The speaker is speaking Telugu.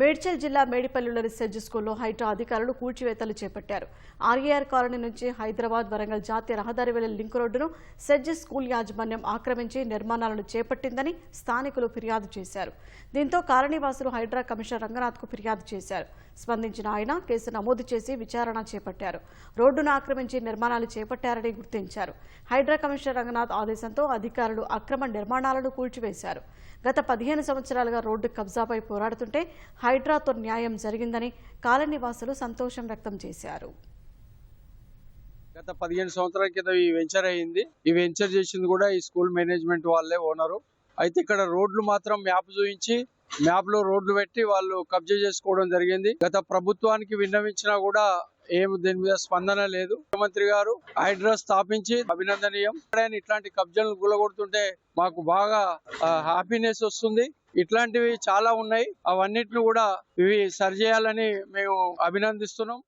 మేడ్చల్ జిల్లా మేడిపల్లిలోని సెజ్ స్కూల్లో హైడ్రా అధికారులు కూల్చివేతలు చేపట్టారు. ఆర్ఏఆర్ కాలనీ నుంచి హైదరాబాద్ వరంగల్ జాతీయ రహదారి వెళ్ళే లింక్ రోడ్డును సెజ్ స్కూల్ యాజమాన్యం ఆక్రమించి నిర్మాణాలను చేపట్టిందని స్థానికులు ఫిర్యాదు చేశారు. దీంతో కాలనీవాసులు హైడ్రా కమిషనర్ రంగనాథ్కు ఫిర్యాదు చేశారు. స్పందించిన ఆయన కేసు నమోదు చేసి విచారణ చేపట్టారు. రోడ్డును ఆక్రమించి నిర్మాణాలు చేపట్టారని గుర్తించారు. హైడ్రా కమిషనర్ రంగనాథ్ ఆదేశంతో అధికారులు అక్రమ నిర్మాణాలను కూల్చివేశారు. గత పదిహేను సంవత్సరాలుగా రోడ్డు కబ్జాపై పోరాడుతుంటే హైడ్రాతో న్యాయం జరిగిందని కాలనీవాసులు సంతోషం వ్యక్తం చేశారు. గత పదిహేను సంవత్సరాల క్రితం ఈ వెంచర్ అయింది. ఈ వెంచర్ చేసింది కూడా ఈ స్కూల్ మేనేజ్మెంట్ వాళ్ళే ఓనరు. అయితే ఇక్కడ రోడ్లు మాత్రం మ్యాప్ చూపించి మ్యాప్లో రోడ్లు పెట్టి వాళ్ళు కబ్జా చేసుకోవడం జరిగింది. గత ప్రభుత్వానికి విన్నవించినా కూడా ఏం దీని మీద స్పందన లేదు. ముఖ్యమంత్రి గారు హైడ్రా స్థాపించి అభినందనీయం. ఇట్లాంటి కబ్జాలను గులగొడుతుంటే మాకు బాగా హ్యాపీనెస్ వస్తుంది. ఇట్లాంటివి చాలా ఉన్నాయి. అవన్నిటిని కూడా ఇవి సరిచేయాలని మేము అభినందిస్తున్నాం.